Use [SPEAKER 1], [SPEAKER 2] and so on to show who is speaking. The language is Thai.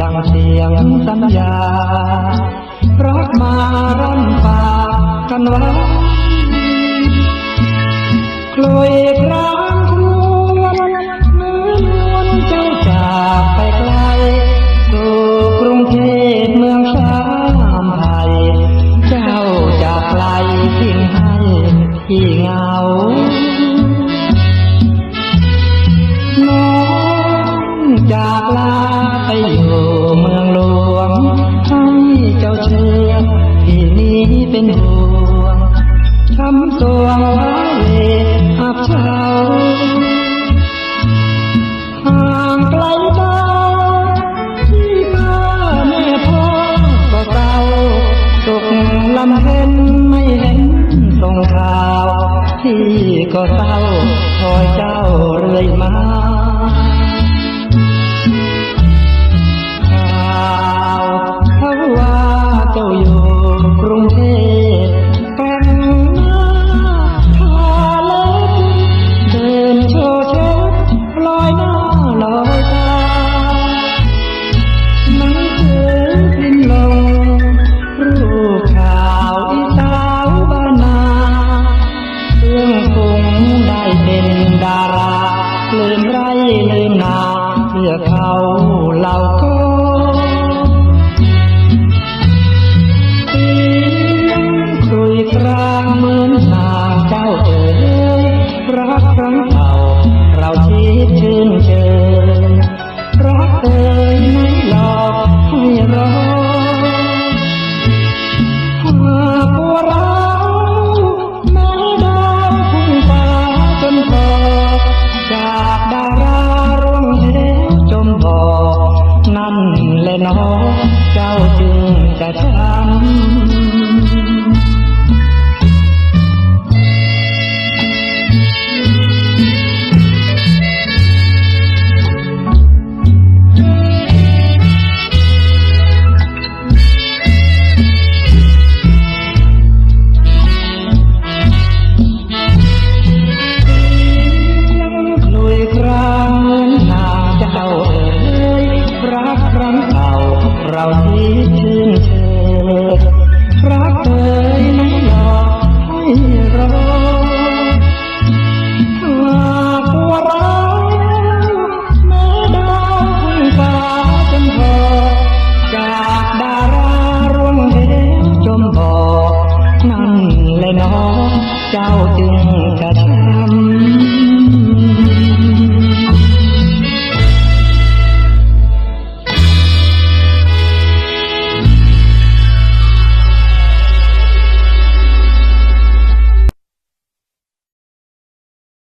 [SPEAKER 1] ดังเสียงสัญญารักมาร่นปากันไว้กลุย เป็นห่วงคำสวงหาเลหับเช้าห่างไกลตาที่บ้านแม่พ่อก็เศร้าตกลำเพ็นไม่เห็นส่งเท้าที่ก็เศร้าคอยเจ้าเรื่อยมา็นดาราลืมไร่ลืมนาเพื่อเขาเราก็ caminho.